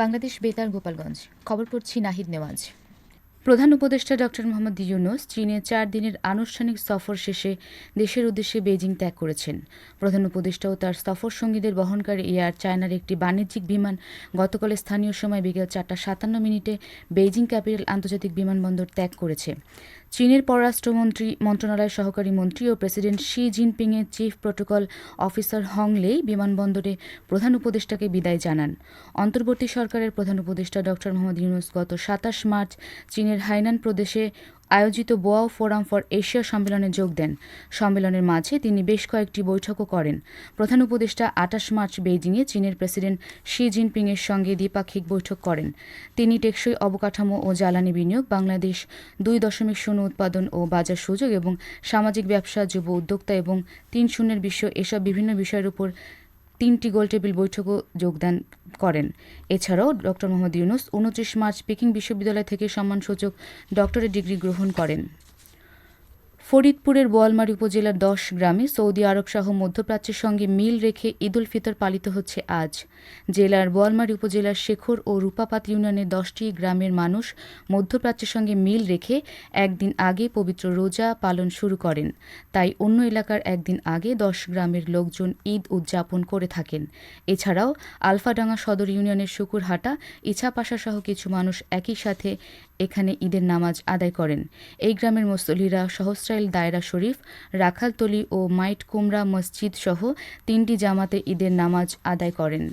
বাংলাদেশ বেতার, গোপালগঞ্জ। খবর পড়ছি নাহিদ নেওয়াজ। প্রধান উপদেষ্টা ডক্টর মোহাম্মদ ইউনুস চীনে চার দিনের আনুষ্ঠানিক সফর শেষে দেশের উদ্দেশ্যে বেজিং ত্যাগ করেছেন। প্রধান উপদেষ্টা ও তার সফর সঙ্গীদের বহনকারী এয়ার চায়নার একটি বাণিজ্যিক বিমান গতকাল স্থানীয় সময় বিকেল চারটা সাতান্ন মিনিটে বেইজিং ক্যাপিটাল আন্তর্জাতিক বিমানবন্দর ত্যাগ করেছে। চীনের পররাষ্ট্রমন্ত্রী, মন্ত্রণালয়ের সহকারী মন্ত্রী ও president Xi জিনপিংয়ের chief protocol officer Hong Lei বিমানবন্দরে প্রধান উপদেষ্টাকে বিদায় জানান। অন্তর্বর্তী সরকারের প্রধান উপদেষ্টা ড মোহাম্মদ ইউনুস গত সাতাশ মার্চ চীনের হাইনান প্রদেশে আয়োজিত বোয়াও ফোরাম ফর এশিয়া সম্মেলনে যোগ দেন। সম্মেলনের মাঝে তিনি বেশ কয়েকটি বৈঠকও করেন। প্রধান উপদেষ্টা আটাশ মার্চ বেইজিংয়ে চীনের প্রেসিডেন্ট শি জিনপিংয়ের সঙ্গে দ্বিপাক্ষিক বৈঠক করেন। তিনি টেকসই অবকাঠামো ও জ্বালানি বিনিয়োগ, বাংলাদেশ দুই দশমিক শূন্য উৎপাদন ও বাজার সুযোগ এবং সামাজিক ব্যবসা, যুব উদ্যোক্তা এবং তিন শূন্যের বিশ্ব এসব বিভিন্ন বিষয়ের উপর তিনটি গোলটেবিল বৈঠকও যোগদান করেন। এছাড়াও ডক্টর মোহাম্মদ ইউনুস উনত্রিশ মার্চ পিকিং বিশ্ববিদ্যালয় থেকে সম্মানসূচক ডক্টরেট ডিগ্রি গ্রহণ করেন। ফরিদপুরের বোয়ালমারী উপজেলার দশ গ্রামে সৌদি আরব সহ মধ্যপ্রাচ্যের সঙ্গে মিল রেখে ঈদ উল ফিতর পালিত হচ্ছে আজ। জেলার বোয়ালমারী উপজেলার শেখর ও রূপাপাত ইউনিয়নের দশটি গ্রামের মানুষ মধ্যপ্রাচ্যের সঙ্গে মিল রেখে একদিন আগে পবিত্র রোজা পালন শুরু করেন। তাই অন্য এলাকার একদিন আগে দশ গ্রামের লোকজন ঈদ উদযাপন করে থাকেন। এছাড়াও আলফাডাঙ্গা সদর ইউনিয়নের শুকুরহাটা, ইছাপাশা সহ কিছু মানুষ একই সাথে এখানে ঈদের নামাজ আদায় করেন। এই গ্রামের মুসল্লিরা সহস্রাইল দায়রা শরীফ, রাখালতলি ও মাইট কুমরা মসজিদ সহ তিনটি জামাতে ঈদের নামাজ আদায় করেন।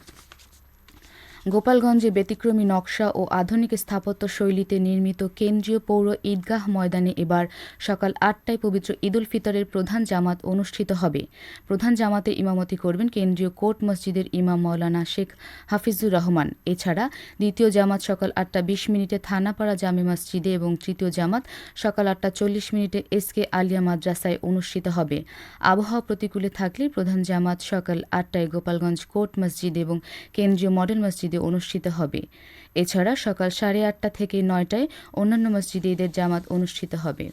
গোপালগঞ্জে ব্যতিক্রমী নকশা ও আধুনিক স্থাপত্য শৈলীতে নির্মিত কেন্দ্রীয় পৌর ঈদগাহ ময়দানে এবার সকাল আটটায় পবিত্র ঈদুল ফিতরের প্রধান জামাত অনুষ্ঠিত হবে। প্রধান জামাতে ইমামতি করবেন কেন্দ্রীয় কোর্ট মসজিদের ইমাম মৌলানা শেখ হাফিজুর রহমান। এছাড়া দ্বিতীয় জামাত সকাল আটটা বিশ মিনিটে থানাপাড়া জামে মসজিদে এবং তৃতীয় জামাত সকাল আটটা চল্লিশ মিনিটে এস কে আলিয়া মাদ্রাসায় অনুষ্ঠিত হবে। আবহাওয়া প্রতিকূলে থাকলে প্রধান জামাত সকাল আটটায় গোপালগঞ্জ কোর্ট মসজিদ এবং কেন্দ্রীয় মডেল মসজিদে অনুষ্ঠিত হবে। এছাড়া সকাল সাড়ে আটটা থেকে নয়টায় অন্যান্য মসজিদে ঈদের জামাত অনুষ্ঠিত হবে।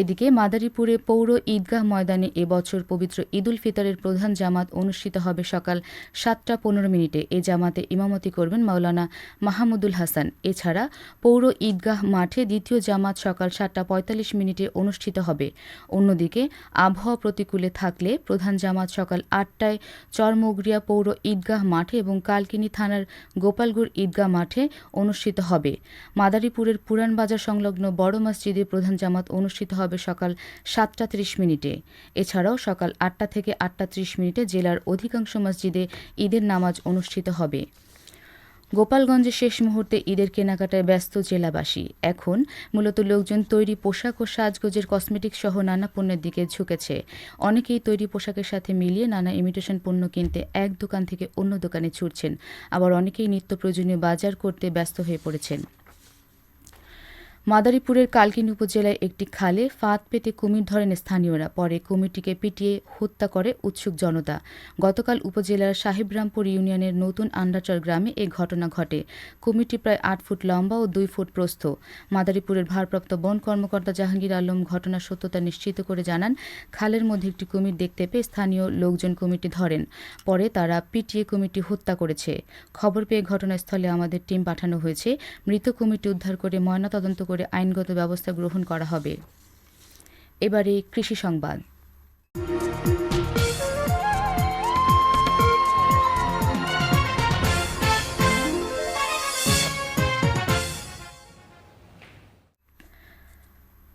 এদিকে মাদারীপুরে পৌর ঈদগাহ ময়দানে এবছর পবিত্র ঈদুল ফিতরের প্রধান জামাত অনুষ্ঠিত হবে সকাল সাতটা পনেরো মিনিটে। এ জামাতে ইমামতি করবেন মাওলানা মাহমুদুল হাসান। এছাড়া পৌর ঈদগাহ মাঠে দ্বিতীয় জামাত সকাল সাতটা পঁয়তাল্লিশ মিনিটে অনুষ্ঠিত হবে। অন্যদিকে আবহাওয়া প্রতিকূলে থাকলে প্রধান জামাত সকাল আটটায় চরমগরিয়া পৌর ঈদগাহ মাঠে এবং কালকিনি থানার গোপালগুড় ঈদগাহ মাঠে অনুষ্ঠিত হবে। মাদারীপুরের পুরান বাজার সংলগ্ন বড় মসজিদে প্রধান জামাত অনুষ্ঠিত হবে সকাল সাতটা ত্রিশ মিনিটে। এছাড়াও সকাল আটটা থেকে আটটা ত্রিশ মিনিটে জেলার অধিকাংশ মসজিদে ঈদের নামাজ অনুষ্ঠিত হবে। গোপালগঞ্জে শেষ মুহূর্তে ঈদের কেনাকাটায় ব্যস্ত জেলাবাসী। এখন মূলত লোকজন তৈরি পোশাক ও সাজগোজের কসমেটিক সহ নানা পণ্যের দিকে ঝুঁকেছে। অনেকেই তৈরি পোশাকের সাথে মিলিয়ে নানা ইমিটেশন পণ্য কিনতে এক দোকান থেকে অন্য দোকানে ছুটছেন। আবার অনেকেই নিত্য প্রয়োজনীয় বাজার করতে ব্যস্ত হয়ে পড়েছেন। মাদারীপুরের কালকিন উপজেলায় একটি খালে ফাঁদ পেতে কুমির ধরেন স্থানীয়রা। পরে কুমিরটিকে পিটিয়ে হত্যা করে উৎসুক জনতা। গতকাল উপজেলার সাহেবরামপুর ইউনিয়নের নতুন আন্ডাচর গ্রামে এ ঘটনা ঘটে। কুমিরটি প্রায় আট ফুট লম্বা ও দুই ফুট প্রস্থ। মাদারীপুরের ভারপ্রাপ্ত বন কর্মকর্তা জাহাঙ্গীর আলম ঘটনার সত্যতা নিশ্চিত করে জানান, খালের মধ্যে একটি কুমির দেখতে পেয়ে স্থানীয় লোকজন কুমিরটি ধরেন। পরে তারা পিটিয়ে কুমিরটি হত্যা করেছে। খবর পেয়ে ঘটনাস্থলে আমাদের টিম পাঠানো হয়েছে। মৃত কুমিরটি উদ্ধার করে ময়নাতদন্ত করে আইনগত ব্যবস্থা গ্রহণ করা হবে। এবারে কৃষি সংবাদ।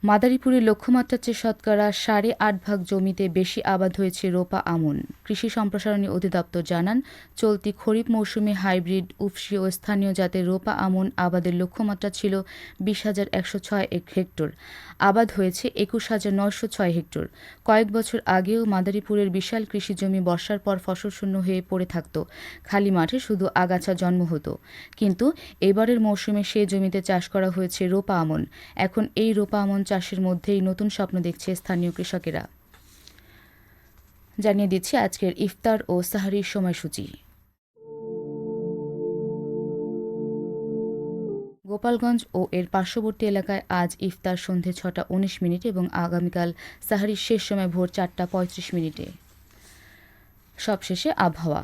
মাদারীপুরের লক্ষ্যমাত্রার চেয়ে শতকরা সাড়ে আট ভাগ জমিতে বেশি আবাদ হয়েছে রোপা আমন। কৃষি সম্প্রসারণী অধিদপ্তর জানান, চলতি খরিফ মৌসুমে হাইব্রিড উফসি ও স্থানীয় জাতের রোপা আমন আবাদের লক্ষ্যমাত্রা ছিল বিশ হাজার একশো ছয় হেক্টর। আবাদ হয়েছে একুশ হাজার নয়শো ছয় হেক্টর। কয়েক বছর আগেও মাদারীপুরের বিশাল কৃষি জমি বর্ষার পর ফসলশূন্য হয়ে পড়ে থাকত। খালি মাঠে শুধু আগাছা জন্ম হতো। কিন্তু এবারের মৌসুমে সে জমিতে চাষ করা হয়েছে রোপা আমন। এখন এই রোপা আমন চাষের মধ্যেই নতুন স্বপ্ন দেখছে স্থানীয় কৃষকেরা। জানিয়ে দিচ্ছি আজকের ইফতার ও সাহারির সময়সূচি। গোপালগঞ্জ ও এর পার্শ্ববর্তী এলাকায় আজ ইফতার সন্ধে ছটা উনিশ মিনিট এবং আগামীকাল সাহারির শেষ সময় ভোর চারটা পঁয়ত্রিশ মিনিটে। সবশেষে আবহাওয়া।